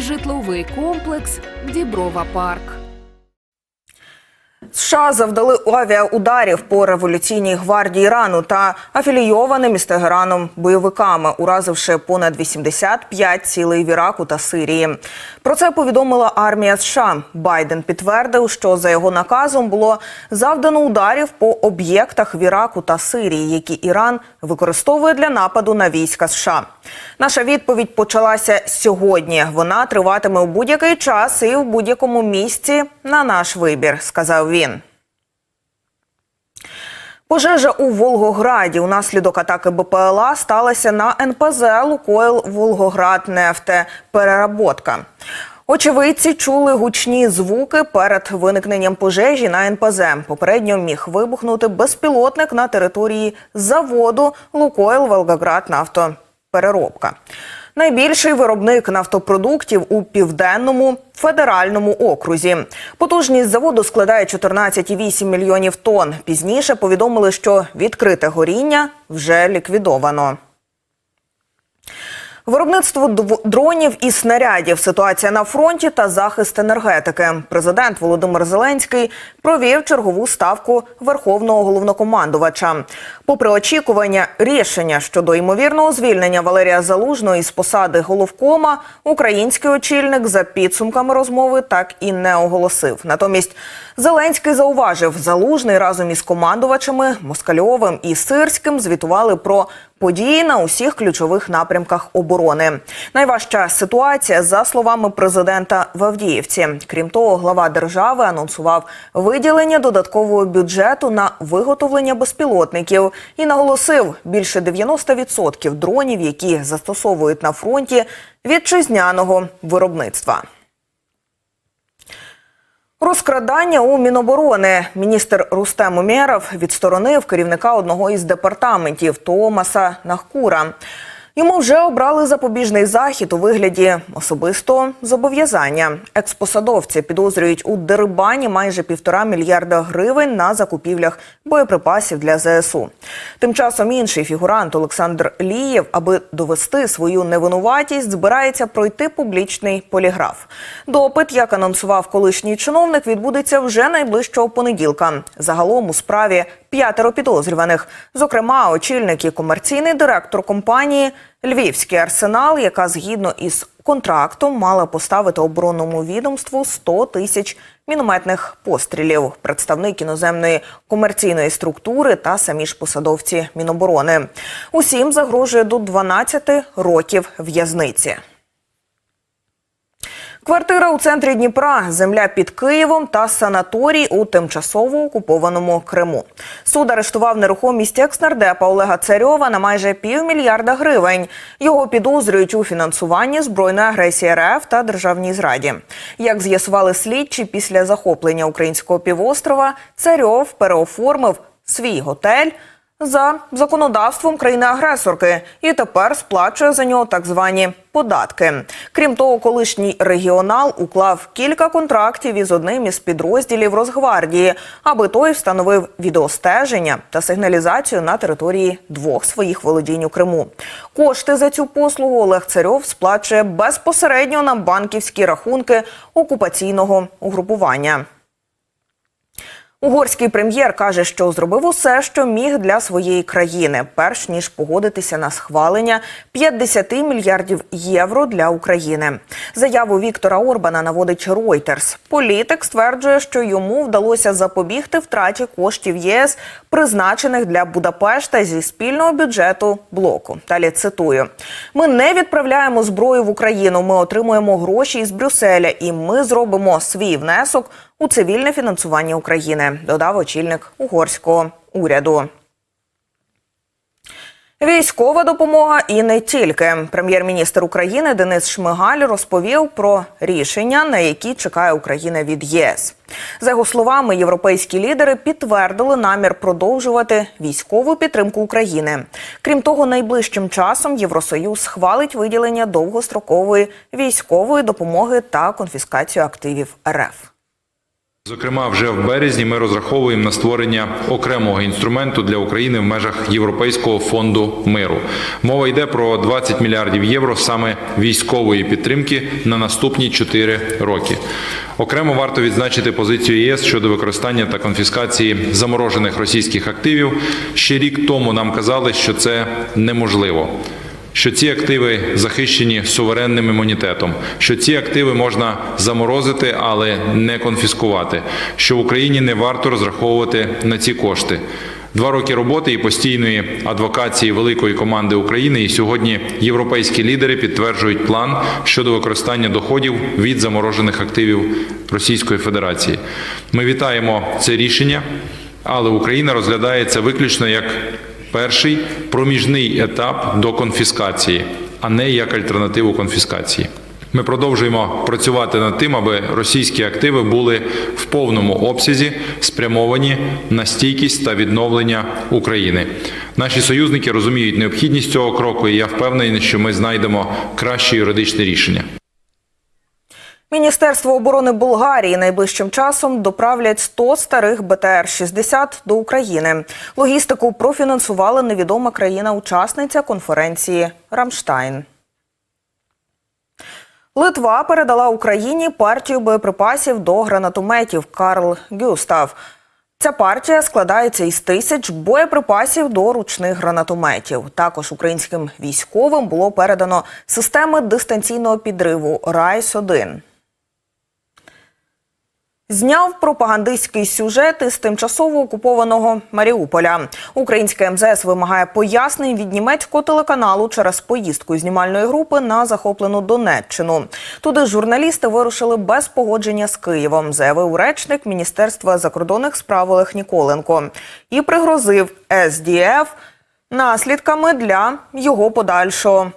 житловий комплекс Діброва Парк. США завдали авіаударів по революційній гвардії Ірану та афілійованим із Тегераном бойовиками, уразивши понад 85 цілей в Іраку та Сирії. Про це повідомила армія США. Байден підтвердив, що за його наказом було завдано ударів по об'єктах в Іраку та Сирії, які Іран використовує для нападу на війська США. Наша відповідь почалася сьогодні. Вона триватиме у будь-який час і в будь-якому місці на наш вибір, сказав він. Пожежа у Волгограді унаслідок атаки БПЛА сталася на НПЗ Лукойл Волгоград Нефте Переработка. Очевидці чули гучні звуки перед виникненням пожежі на НПЗ. Попередньо міг вибухнути безпілотник на території заводу Лукойл Волгоград Нафтопереробка. Найбільший виробник нафтопродуктів у південному федеральному окрузі. Потужність заводу складає 14,8 мільйонів тонн. Пізніше повідомили, що відкрите горіння вже ліквідовано. Виробництво дронів і снарядів, ситуація на фронті та захист енергетики. Президент Володимир Зеленський провів чергову ставку верховного головнокомандувача. Попри очікування рішення щодо ймовірного звільнення Валерія Залужного із посади головкома, український очільник за підсумками розмови так і не оголосив. Натомість Зеленський зауважив, залужний разом із командувачами Москальовим і Сирським звітували про події на усіх ключових напрямках оборони. Найважча ситуація, за словами президента в Авдіївці. Крім того, глава держави анонсував виділення додаткового бюджету на виготовлення безпілотників і наголосив, більше 90% дронів, які застосовують на фронті вітчизняного виробництва. Розкрадання у Міноборони. Міністр Рустем Умєров відсторонив керівника одного із департаментів Томаса Нахкура. Йому вже обрали запобіжний захід у вигляді особистого зобов'язання. Експосадовці підозрюють у дерибані майже півтора мільярда гривень на закупівлях боєприпасів для ЗСУ. Тим часом інший фігурант Олександр Лієв, аби довести свою невинуватість, збирається пройти публічний поліграф. Допит, як анонсував колишній чиновник, відбудеться вже найближчого понеділка. Загалом у справі п'ятеро підозрюваних, зокрема, очільник і комерційний директор компанії Львівський арсенал, яка згідно із контрактом мала поставити оборонному відомству 100 тисяч мінометних пострілів. Представник іноземної комерційної структури та самі ж посадовці Міноборони. Усім загрожує до 12 років в'язниці. Квартира у центрі Дніпра, земля під Києвом та санаторій у тимчасово окупованому Криму. Суд арештував нерухомість екснардепа Олега Царьова на майже півмільярда гривень. Його підозрюють у фінансуванні збройної агресії РФ та державній зраді. Як з'ясували слідчі, після захоплення українського півострова Царьов переоформив свій готель за законодавством країни-агресорки і тепер сплачує за нього так звані податки. Крім того, колишній регіонал уклав кілька контрактів із одним із підрозділів Росгвардії, аби той встановив відеостеження та сигналізацію на території двох своїх володінь у Криму. Кошти за цю послугу Олег Царьов сплачує безпосередньо на банківські рахунки окупаційного угрупування. Угорський прем'єр каже, що зробив усе, що міг для своєї країни, перш ніж погодитися на схвалення 50 мільярдів євро для України. Заяву Віктора Орбана наводить Reuters. Політик стверджує, що йому вдалося запобігти втраті коштів ЄС, призначених для Будапешта зі спільного бюджету блоку. Далі цитую: ми не відправляємо зброю в Україну. Ми отримуємо гроші із Брюсселя, і ми зробимо свій внесок у цивільне фінансування України, додав очільник угорського уряду. Військова допомога і не тільки прем'єр-міністр України Денис Шмигаль розповів про рішення, на які чекає Україна від ЄС. За його словами, європейські лідери підтвердили намір продовжувати військову підтримку України. Крім того, найближчим часом Євросоюз схвалить виділення довгострокової військової допомоги та конфіскацію активів РФ. Зокрема, вже в березні ми розраховуємо на створення окремого інструменту для України в межах Європейського фонду миру. Мова йде про 20 мільярдів євро саме військової підтримки на наступні 4 роки. Окремо варто відзначити позицію ЄС щодо використання та конфіскації заморожених російських активів. Ще рік тому нам казали, що це неможливо що ці активи захищені суверенним імунітетом, що ці активи можна заморозити, але не конфіскувати, що в Україні не варто розраховувати на ці кошти. Два роки роботи і постійної адвокації великої команди України, і сьогодні європейські лідери підтверджують план щодо використання доходів від заморожених активів Російської Федерації. Ми вітаємо це рішення, але Україна розглядається виключно як Перший проміжний етап до конфіскації, а не як альтернативу конфіскації. Ми продовжуємо працювати над тим, аби російські активи були в повному обсязі спрямовані на стійкість та відновлення України. Наші союзники розуміють необхідність цього кроку, і я впевнений, що ми знайдемо краще юридичне рішення. Міністерство оборони Болгарії найближчим часом доправлять 100 старих БТР-60 до України. Логістику профінансувала невідома країна-учасниця конференції Рамштайн. Литва передала Україні партію боєприпасів до гранатометів Карл Гюстав. Ця партія складається із тисяч боєприпасів до ручних гранатометів. Також українським військовим було передано системи дистанційного підриву Райс-1. Зняв пропагандистський сюжет із тимчасово окупованого Маріуполя. Українське МЗС вимагає пояснень від німецького телеканалу через поїздку знімальної групи на захоплену Донеччину. Туди журналісти вирушили без погодження з Києвом, заявив речник Міністерства закордонних справ Олег Ніколенко і пригрозив СДФ наслідками для його подальшого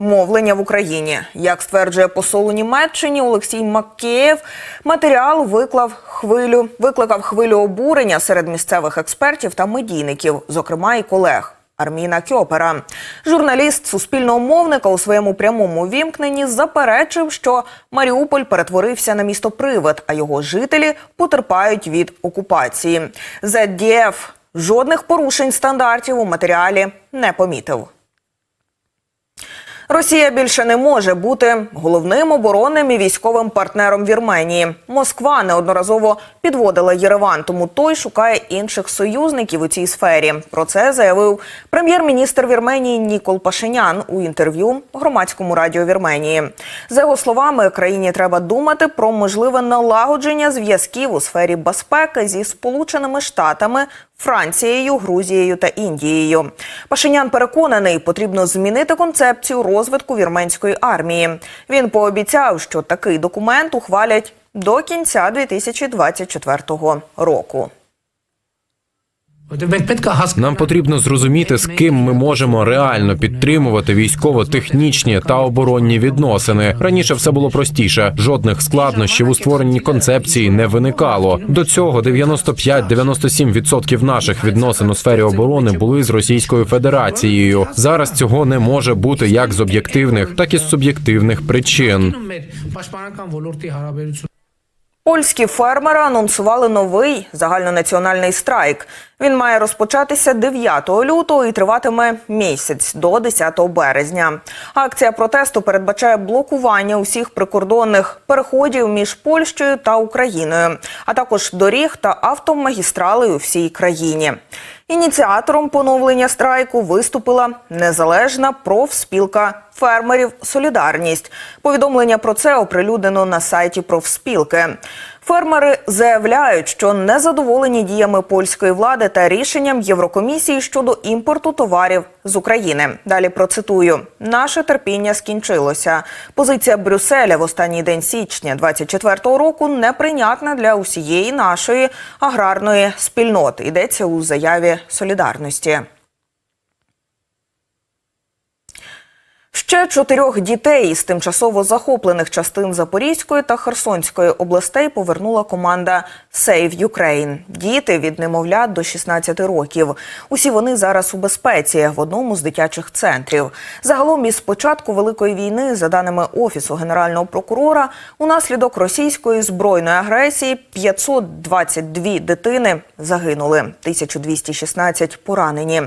Мовлення в Україні, як стверджує посол у Німеччині Олексій Макеєв, матеріал виклав хвилю, викликав хвилю обурення серед місцевих експертів та медійників, зокрема і колег. Арміна Кьопера, журналіст суспільного мовника у своєму прямому вімкненні заперечив, що Маріуполь перетворився на місто привид, а його жителі потерпають від окупації. ЗДФ жодних порушень стандартів у матеріалі не помітив. Росія більше не може бути головним оборонним і військовим партнером Вірменії. Москва неодноразово підводила Єреван, тому той шукає інших союзників у цій сфері. Про це заявив прем'єр-міністр Вірменії Нікол Пашинян у інтерв'ю громадському радіо Вірменії. За його словами, країні треба думати про можливе налагодження зв'язків у сфері безпеки зі Сполученими Штатами. Францією, Грузією та Індією. Пашинян переконаний, потрібно змінити концепцію розвитку вірменської армії. Він пообіцяв, що такий документ ухвалять до кінця 2024 року. Нам потрібно зрозуміти, з ким ми можемо реально підтримувати військово-технічні та оборонні відносини. Раніше все було простіше. Жодних складнощів у створенні концепції не виникало. До цього 95-97% наших відносин у сфері оборони були з Російською Федерацією. Зараз цього не може бути як з об'єктивних, так і з суб'єктивних причин. Польські фермери анонсували новий загальнонаціональний страйк. Він має розпочатися 9 лютого і триватиме місяць до 10 березня. Акція протесту передбачає блокування усіх прикордонних переходів між Польщею та Україною, а також доріг та автомагістралей у всій країні. Ініціатором поновлення страйку виступила незалежна профспілка фермерів Солідарність. Повідомлення про це оприлюднено на сайті профспілки. Фермери заявляють, що не задоволені діями польської влади та рішенням Єврокомісії щодо імпорту товарів з України. Далі процитую: наше терпіння скінчилося. Позиція Брюсселя в останній день січня 24-го року неприйнятна для усієї нашої аграрної спільноти. Йдеться у заяві солідарності. Ще чотирьох дітей з тимчасово захоплених частин Запорізької та Херсонської областей повернула команда Save Ukraine. Діти від немовлят до 16 років. Усі вони зараз у безпеці в одному з дитячих центрів. Загалом із початку великої війни, за даними офісу генерального прокурора, унаслідок російської збройної агресії 522 дитини загинули, 1216 поранені.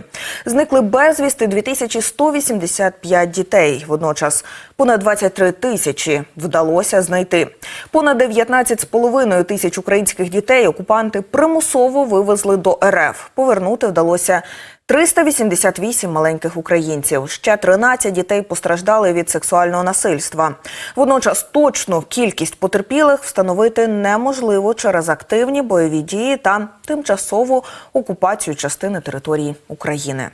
Зникли безвісти 2185 дітей. Водночас понад 23 тисячі вдалося знайти. Понад 19,5 тисяч українських дітей окупанти примусово вивезли до РФ. Повернути вдалося 388 маленьких українців. Ще 13 дітей постраждали від сексуального насильства. Водночас точну кількість потерпілих встановити неможливо через активні бойові дії та тимчасову окупацію частини території України.